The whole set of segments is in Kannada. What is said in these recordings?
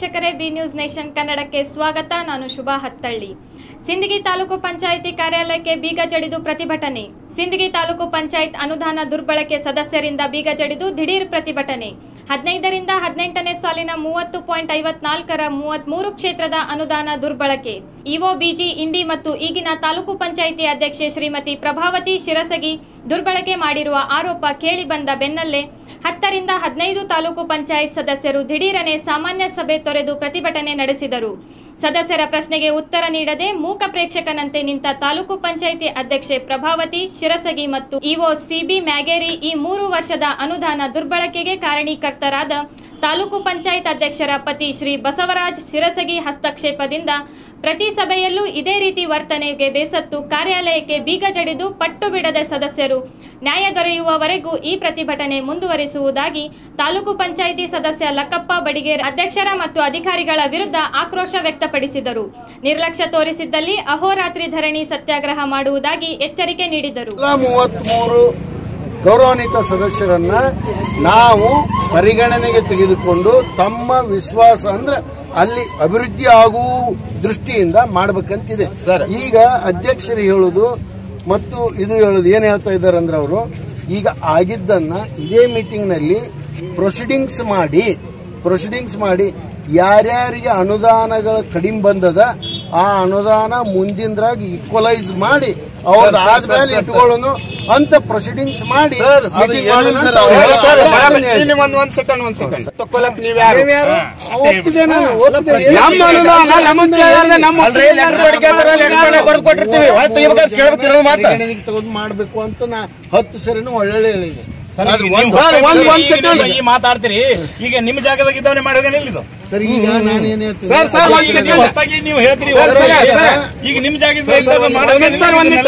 ವೀಕ್ಷಕರೇ ಬಿ ನ್ಯೂಸ್ ನೇಷನ್ ಕನ್ನಡಕ್ಕೆ ಸ್ವಾಗತ. ನಾನು ಶುಭಾ ಹತ್ತಳ್ಳಿ. ಸಿಂದಗಿ ತಾಲೂಕು ಪಂಚಾಯಿತಿ ಕಾರ್ಯಾಲಯಕ್ಕೆ ಬೀಗ ಜಡಿದು ಪ್ರತಿಭಟನೆ. ಸಿಂದಗಿ ತಾಲೂಕು ಪಂಚಾಯತ್ ಅನುದಾನ ದುರ್ಬಳಕೆ ಸದಸ್ಯರಿಂದ ಬೀಗ ಜಡಿದು ದಿಢೀರ್ ಪ್ರತಿಭಟನೆ. ಹದಿನೈದರಿಂದ ಹದಿನೆಂಟನೇ ಸಾಲಿನ ಮೂವತ್ತು ಪಾಯಿಂಟ್ ಐವತ್ನಾಲ್ಕರ ಮೂವತ್ಮೂರು ಕ್ಷೇತ್ರದ ಅನುದಾನ ದುರ್ಬಳಕೆ. ಇಒ ಬಿಜಿ ಇಂಡಿ ಮತ್ತು ಈಗಿನ ತಾಲೂಕು ಪಂಚಾಯಿತಿ ಅಧ್ಯಕ್ಷೆ ಶ್ರೀಮತಿ ಪ್ರಭಾವತಿ ಶಿರಸಗಿ ದುರ್ಬಳಕೆ ಮಾಡಿರುವ ಆರೋಪ ಕೇಳಿ ಬಂದ ಬೆನ್ನಲ್ಲೇ ಹತ್ತರಿಂದ ಹದಿನೈದು ತಾಲೂಕು ಪಂಚಾಯತ್ ಸದಸ್ಯರು ದಿಢೀರನೆ ಸಾಮಾನ್ಯ ಸಭೆ ತೊರೆದು ಪ್ರತಿಭಟನೆ ನಡೆಸಿದರು. ಸದಸ್ಯರ ಪ್ರಶ್ನೆಗೆ ಉತ್ತರ ನೀಡದೆ ಮೂಕ ಪ್ರೇಕ್ಷಕನಂತೆ ನಿಂತ ತಾಲೂಕು ಪಂಚಾಯಿತಿ ಅಧ್ಯಕ್ಷೆ ಪ್ರಭಾವತಿ, ಶಿರಸಗಿ ಮತ್ತು ಇಒ ಸಿಬಿ ಮ್ಯಾಗೇರಿ ಈ ಮೂರು ವರ್ಷದ ಅನುದಾನ ದುರ್ಬಳಕೆಗೆ ಕಾರಣೀಕರ್ತರಾದ ತಾಲೂಕು ಪಂಚಾಯತ್ ಅಧ್ಯಕ್ಷರ ಪತಿ ಶ್ರೀ ಬಸವರಾಜ್ ಶಿರಸಗಿ ಹಸ್ತಕ್ಷೇಪದಿಂದ ಪ್ರತಿ ಸಭೆಯಲ್ಲೂ ಇದೇ ರೀತಿ ವರ್ತನೆಗೆ ಬೇಸತ್ತು ಕಾರ್ಯಾಲಯಕ್ಕೆ ಬೀಗ ಜಡಿದು ಪಟ್ಟು ಬಿಡದ ಸದಸ್ಯರು. ನ್ಯಾಯ ದೊರೆಯುವವರೆಗೂ ಈ ಪ್ರತಿಭಟನೆ ಮುಂದುವರಿಸುವುದಾಗಿ ತಾಲೂಕು ಪಂಚಾಯಿತಿ ಸದಸ್ಯ ಲಕ್ಕಪ್ಪ ಬಡಿಗೇರ್ ಅಧ್ಯಕ್ಷರ ಮತ್ತು ಅಧಿಕಾರಿಗಳ ವಿರುದ್ಧ ಆಕ್ರೋಶ ವ್ಯಕ್ತಪಡಿಸಿದರು. ನಿರ್ಲಕ್ಷ್ಯ ತೋರಿಸಿದ್ದಲ್ಲಿ ಅಹೋರಾತ್ರಿ ಧರಣಿ ಸತ್ಯಾಗ್ರಹ ಮಾಡುವುದಾಗಿ ಎಚ್ಚರಿಕೆ ನೀಡಿದರು. ಗೌರವಾನ್ವಿತ ಸದಸ್ಯರನ್ನ ನಾವು ಪರಿಗಣನೆಗೆ ತೆಗೆದುಕೊಂಡು ತಮ್ಮ ವಿಶ್ವಾಸ ಅಂದ್ರೆ ಅಲ್ಲಿ ಅಭಿವೃದ್ಧಿ ಆಗುವ ದೃಷ್ಟಿಯಿಂದ ಮಾಡ್ಬೇಕಂತಿದೆ. ಈಗ ಅಧ್ಯಕ್ಷರು ಹೇಳುದು ಮತ್ತು ಇದು ಹೇಳುದು ಏನ್ ಹೇಳ್ತಾ ಇದ್ದಾರೆ ಅಂದ್ರೆ ಅವರು ಈಗ ಆಗಿದ್ದನ್ನ ಇದೇ ಮೀಟಿಂಗ್ನಲ್ಲಿ ಪ್ರೊಸೀಡಿಂಗ್ಸ್ ಮಾಡಿ ಪ್ರೊಸೀಡಿಂಗ್ಸ್ ಮಾಡಿ ಯಾರ್ಯಾರಿಗೆ ಅನುದಾನಗಳ ಕಡಿಮೆ ಬಂದದ ಆ ಅನುದಾನ ಮುಂದಿನದ್ರಾಗಿ ಈಕ್ವಲೈಸ್ ಮಾಡಿ ಅವ್ರದ್ದು ಆದ್ಮೇಲೆ ಇಟ್ಕೊಳ್ಳೋನು ಅಂತ ಪ್ರೊಸೀಡಿಂಗ್ಸ್ ಮಾಡಿ ಒಂದ್ ಒಂದ್ ಸೆಕೆಂಡ್ ಒಂದ್ ಸೆಕೆಂಡ್ ನೀವ್ ಯಾರು. ನಮ್ಮ ನಮ್ಮ ಮಾಡ್ಬೇಕು ಅಂತ ನಾ ಹತ್ತು ಸರಿನೂ ಒಳ್ಳೆ ಹೇಳಿದೆ ಆದ್ರೆ ಒಂದು- ಸರ್, ಒಂದ್ ಒಂದ್ ಸೆಕೆಂಡ್ ಈ ಮಾತಾಡ್ತೀರಿ. ಈಗ ನಿಮ್ ಜಾಗದಾಗ ಇದ್ದವನೇ ಮಾಡೋಕೆ ನಿಲ್ಲಿದು ಸರ್ ಈಗ ನಾನೇನು ಹೇಳ್ತೀನಿ? ನೀವು ಹೇಳ್ತೀರಿ. ಈಗ ನಿಮ್ ಜಾಗದಾಗ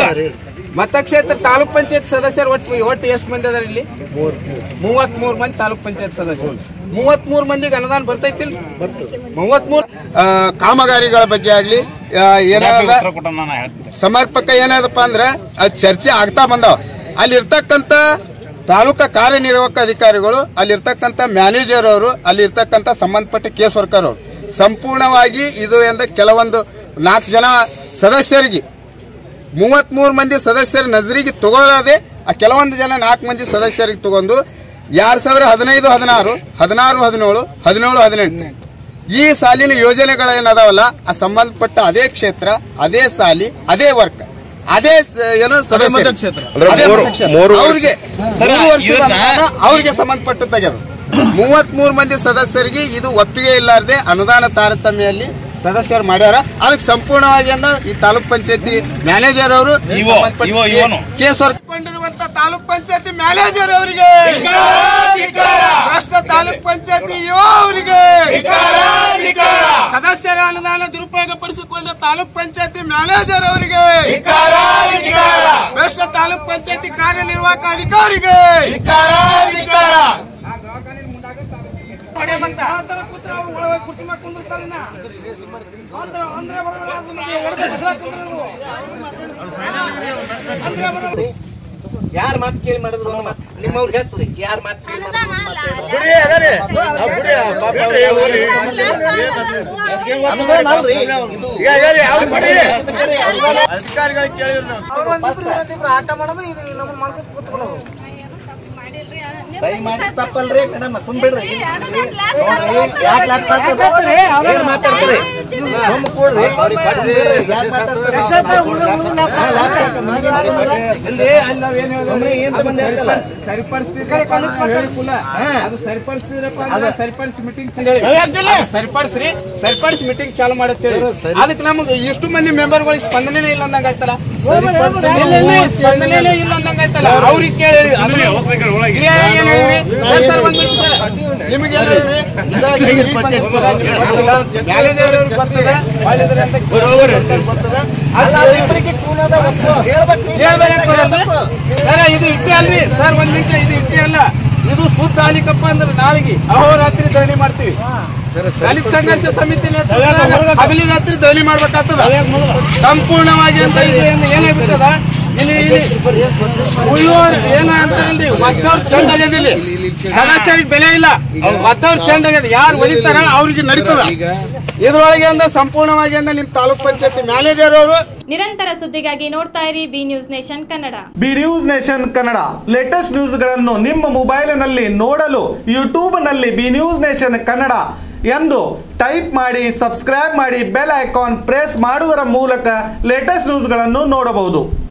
ಸರ್, ಮತಕ್ಷೇತ್ರ ತಾಲೂಕ್ ಪಂಚಾಯತ್ ಸದಸ್ಯರು ಒಟ್ಟು ಒಟ್ಟು ಎಷ್ಟು ಮಂದಿ ಅದಾರ ಇಲ್ಲಿ? ಮೂವತ್ ಮೂರ್ ಮಂದಿ ತಾಲೂಕ್ ಪಂಚಾಯತ್ ಸದಸ್ಯರು. ಮೂವತ್ ಮೂರ್ ಮಂದಿಗೆ ಅನುದಾನ ಬರ್ತೈತಿ ಮೂವತ್ ಮೂರ್ ಕಾಮಗಾರಿಗಳ ಬಗ್ಗೆ ಆಗ್ಲಿ ಏನಾದ ಸಮರ್ಪಕ ಏನಾದಪ್ಪ ಅಂದ್ರೆ ಅದು ಚರ್ಚೆ ಆಗ್ತಾ ಅಲ್ಲಿ ಅಲ್ಲಿರ್ತಕ್ಕಂಥ ತಾಲೂಕ ಕಾರ್ಯನಿರ್ವಾಹಕ ಅಧಿಕಾರಿಗಳು ಅಲ್ಲಿರ್ತಕ್ಕಂಥ ಮ್ಯಾನೇಜರ್ ಅವರು ಅಲ್ಲಿರ್ತಕ್ಕಂಥ ಸಂಬಂಧಪಟ್ಟ ಕೇಸ್ ವರ್ಕರ್ ಅವರು ಸಂಪೂರ್ಣವಾಗಿ ಇದು ಎಂದ ಕೆಲವೊಂದು ನಾಲ್ಕು ಜನ ಸದಸ್ಯರಿಗೆ ಮೂವತ್ಮೂರು ಮಂದಿ ಸದಸ್ಯರ ನಜರಿಗೆ ತಗೊಳ್ಳದೆ ಆ ಕೆಲವೊಂದು ಜನ ನಾಲ್ಕು ಮಂದಿ ಸದಸ್ಯರಿಗೆ ತಗೊಂಡು ಎರಡ್ ಸಾವಿರ ಹದಿನೈದು ಹದಿನಾರು ಹದಿನಾರು ಹದಿನೇಳು ಹದಿನೇಳು ಹದಿನೆಂಟು. ಈ ಸಾಲಿನ ಯೋಜನೆಗಳೇನದಾವಲ್ಲ? ಆ ಸಂಬಂಧಪಟ್ಟ ಅದೇ ಕ್ಷೇತ್ರ ಅದೇ ಸಾಲಿ ಅದೇ ವರ್ಕ್ ಅದೇ ಏನು. ಅವ್ರಿಗೆ ಮೂರು ಅವ್ರಿಗೆ ಸಂಬಂಧಪಟ್ಟ ತೆಗೆದು ಮೂವತ್ ಮೂರು ಮಂದಿ ಸದಸ್ಯರಿಗೆ ಇದು ಒಪ್ಪಿಗೆ ಇಲ್ಲಾರ್ದೆ ಅನುದಾನ ತಾರತಮ್ಯಲ್ಲಿ ಸದಸ್ಯರು ಮಾಡ್ಯಾರ. ಅದಕ್ಕೆ ಸಂಪೂರ್ಣವಾಗಿ ಅಂದ ಈ ತಾಲೂಕ್ ಪಂಚಾಯತಿ ಮ್ಯಾನೇಜರ್ ಅವರು. ಕೇಸ್ ಹೊರಕೊಂಡಿರುವಂತ ತಾಲೂಕ್ ಪಂಚಾಯತಿ ಮ್ಯಾನೇಜರ್ ಅವರಿಗೆ. ರಾಷ್ಟ್ರ ತಾಲೂಕ್ ಪಂಚಾಯತಿ ಅವರಿಗೆ. ಸದಸ್ಯರ ಅನುದಾನ ದುರುಪಯೋಗ ಪಡಿಸಿಕೊಂಡ ತಾಲೂಕ್ ಪಂಚಾಯತಿ ಮ್ಯಾನೇಜರ್ ಅವರಿಗೆ. ರಾಷ್ಟ್ರ ತಾಲೂಕ್ ಪಂಚಾಯತಿ ಕಾರ್ಯನಿರ್ವಾಹಕ ಅಧಿಕಾರಿಗೆ. ಯಾರ್ ಮಾತು ಕೇಳಿ ಮಾಡಿದ್ರು ಒಂದು ಮಾತು ನಿಮ್ಮವ್ರಿಗೆ ಹೆಚ್ಚ್ರಿ ಯಾರ ಮಾತು ಕೇಳಿ ಅಧಿಕಾರಿಗಳಿಗೆ ಕೇಳಿದ್ರು ನಾವು ಆಟ ಮಾಡೋದು ಇದು ನಮ್ಮ ಮಾಡ್ಕೊತ ಕೂತ್ಕೊಳ್ಳೋದು ದಯಮಾಡಿ ತಪ್ಪಲ್ರಿ ಮೇಡಮ್ ತುಂಬಿಡ್ರಿ. ಯಾಕೆ ಮಾತಾಡ್ತೀರಿ? ಸರಿಪಡಿಸ್ರಿ ಸರಿಪಡಿಸಿ ಮೀಟಿಂಗ್ ಚಾಲು ಮಾಡುತ್ತೇವೆ. ಅದಕ್ಕೆ ನಮಗೆ ಎಷ್ಟು ಮಂದಿ ಮೆಂಬರ್ಗಳಿಗೆ ಸ್ಪಂದನೆ ಇಲ್ಲ ಅಂದಂಗ ಆಯ್ತಲ್ಲ? ಸ್ಪಂದನೆ ಇಲ್ಲ. ಅಂದಂಗ ಆಯ್ತಲ್ಲ? ಅವ್ರಿಗೆ ಕೇಳಿ. ನಿಮಗೆ ಏನ್? ಬರ್ತದೆ, ಮಾಡಿದ್ರೆ ಅಂತ ಬರ್ತದೆ. ಅಲ್ಲ, ಇಬ್ಬರಿಗೆ ಕೂನದ ಒಪ್ಪು. ಹೇಳ್ಬೇಕು ಬರೋದು. ಸರ್, ಇದು ಇಟ್ಟೆ ಅಲ್ರಿ ಸರ್ ಒಂದ್ ನಿಮಿಷ ಇದು ಇಟ್ಟೆ ಅಲ್ಲ ಇದು ಸುದ್ದ ಆಲಿಕಪ್ಪ ಅಂದ್ರೆ ನಾಳೆಗೆ ಅಹೋರಾತ್ರಿ ಧರಣಿ ಮಾಡ್ತೀವಿ ದಲಿತ ಸಂಘರ್ಷ ಸಮಿತಿ ಹಗಲಿ ರಾತ್ರಿ ಧರಣಿ ಮಾಡ್ಬೇಕಾಗ್ತದ ಸಂಪೂರ್ಣವಾಗಿ ಅಂತ ಇದು ಏನ್- ಏನಾಗ್ಬಿಟ್ಟದ ಇಲ್ಲಿ ಉಳ್ಳೋರ್ ಏನಾಗ್ತದಿಲ್ರಿ ಒದ್ದವ್ರು ಚಂದ ಆಗ್ಯದ ಇಲ್ಲಿ ಸದಸ್ಯರಿಗೆ ಬೆಲೆ ಇಲ್ಲ ಒದ್ದವ್ರು ಚಂದ ಆಗ್ಯದ ಯಾರು ಒಲಿತಾರ ಅವ್ರಿಗೆ ನಡೀತದ ಇದ್ರೊಳಗೆ ಅಂದ್ರೆ ಸಂಪೂರ್ಣವಾಗಿ ಅಂದ್ರೆ ನಿಮ್ ತಾಲೂಕ್ ಪಂಚಾಯತಿ ಮ್ಯಾನೇಜರ್ ಅವರು. ನಿರಂತರ ಸುದ್ದಿಗಾಗಿ ನೋಡ್ತಾ ಇರಿ B news nation Kannada. B news nation Kannada. Latest ನ್ಯೂಸ್ಗಳನ್ನು ನಿಮ್ಮ ಮೊಬೈಲಿನಲ್ಲಿ ನೋಡಲು ಯೂಟ್ಯೂಬ್ನಲ್ಲಿ ಬಿ ನ್ಯೂಸ್ ನೇಷನ್ ಕನ್ನಡ ಎಂದು ಟೈಪ್ ಮಾಡಿ ಸಬ್ಸ್ಕ್ರೈಬ್ ಮಾಡಿ ಬೆಲ್ ಐಕಾನ್ ಪ್ರೆಸ್ ಮಾಡುವುದರ ಮೂಲಕ ಲೇಟೆಸ್ಟ್ ನ್ಯೂಸ್ಗಳನ್ನು ನೋಡಬಹುದು.